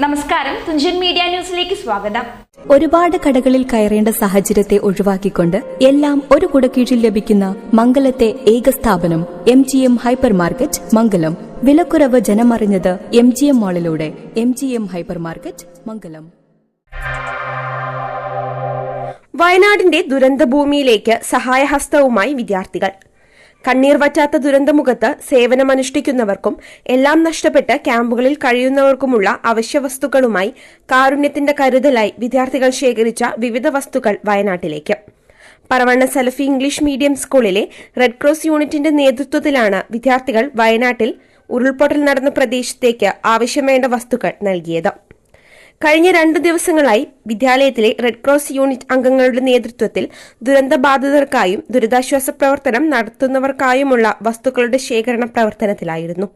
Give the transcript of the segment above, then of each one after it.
നമസ്കാരം. തുഞ്ചൻ മീഡിയ ന്യൂസിലേക്ക് സ്വാഗതം. ഒരുപാട് കടകളിൽ കയറേണ്ട സാഹചര്യത്തെ ഒഴിവാക്കിക്കൊണ്ട് എല്ലാം ഒരു കുടക്കീഴിൽ ലഭിക്കുന്ന മംഗലത്തെ ഏക സ്ഥാപനം M G M hyper market Mangalam. വിലക്കുറവ് ജനമറിഞ്ഞത് M G M മാളിലൂടെ M G M hyper market Mangalam. വയനാടിന്റെ ദുരന്തഭൂമിയിലേക്ക് സഹായഹസ്തവുമായി വിദ്യാർത്ഥികൾ. കണ്ണീർ വറ്റാത്ത ദുരന്തമുഖത്ത് സേവനമനുഷ്ഠിക്കുന്നവർക്കും എല്ലാം നഷ്ടപ്പെട്ട് ക്യാമ്പുകളിൽ കഴിയുന്നവർക്കുമുള്ള അവശ്യവസ്തുക്കളുമായി കാരുണ്യത്തിന്റെ കരുതലായി വിദ്യാർത്ഥികൾ ശേഖരിച്ച വിവിധ വസ്തുക്കൾ വയനാട്ടിലേക്ക്. പറവണ്ണ സലഫി ഇംഗ്ലീഷ് മീഡിയം സ്കൂളിലെ റെഡ് ക്രോസ് യൂണിറ്റിന്റെ നേതൃത്വത്തിലാണ് വിദ്യാർത്ഥികൾ വയനാട്ടിൽ ഉരുൾപൊട്ടൽ നടന്ന പ്രദേശത്തേക്ക് ആവശ്യം വസ്തുക്കൾ നൽകിയത്. കഴിഞ്ഞ രണ്ട് ദിവസങ്ങളായി വിദ്യാലയത്തിലെ റെഡ് ക്രോസ് യൂണിറ്റ് അംഗങ്ങളുടെ നേതൃത്വത്തിൽ ദുരന്തബാധിതർക്കായും ദുരിതാശ്വാസ പ്രവർത്തനം നടത്തുന്നവർക്കായുമുള്ള വസ്തുക്കളുടെ ശേഖരണ പ്രവർത്തനത്തിലായിരുന്നു.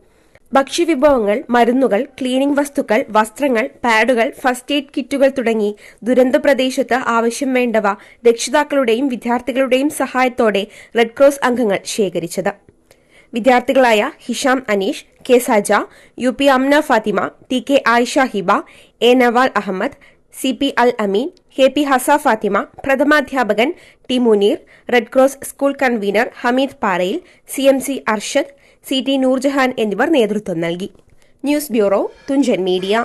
ഭക്ഷ്യവിഭവങ്ങൾ മരുന്നുകൾ ക്ലീനിംഗ് വസ്തുക്കൾ വസ്ത്രങ്ങൾ പാഡുകൾ ഫസ്റ്റ് എയ്ഡ് കിറ്റുകൾ തുടങ്ങി ദുരന്ത പ്രദേശത്ത് ആവശ്യം വേണ്ടവ രക്ഷിതാക്കളുടെയും വിദ്യാർത്ഥികളുടെയും സഹായത്തോടെ റെഡ് ക്രോസ് അംഗങ്ങൾ ശേഖരിച്ചത്. വിദ്യാർത്ഥികളായ Hisham Aneesh K Saja U P Amna Fathima T K Ayisha Hiba A Nawal Ahammed C P Al Ameen K P Hasa Fathima പ്രഥമാധ്യാപകൻ T Muneer red cross school convener Hameed Parayil C M C Arshad C T Noorjahan എന്നിവർ നേതൃത്വം നൽകി. News bureau Thunchan media.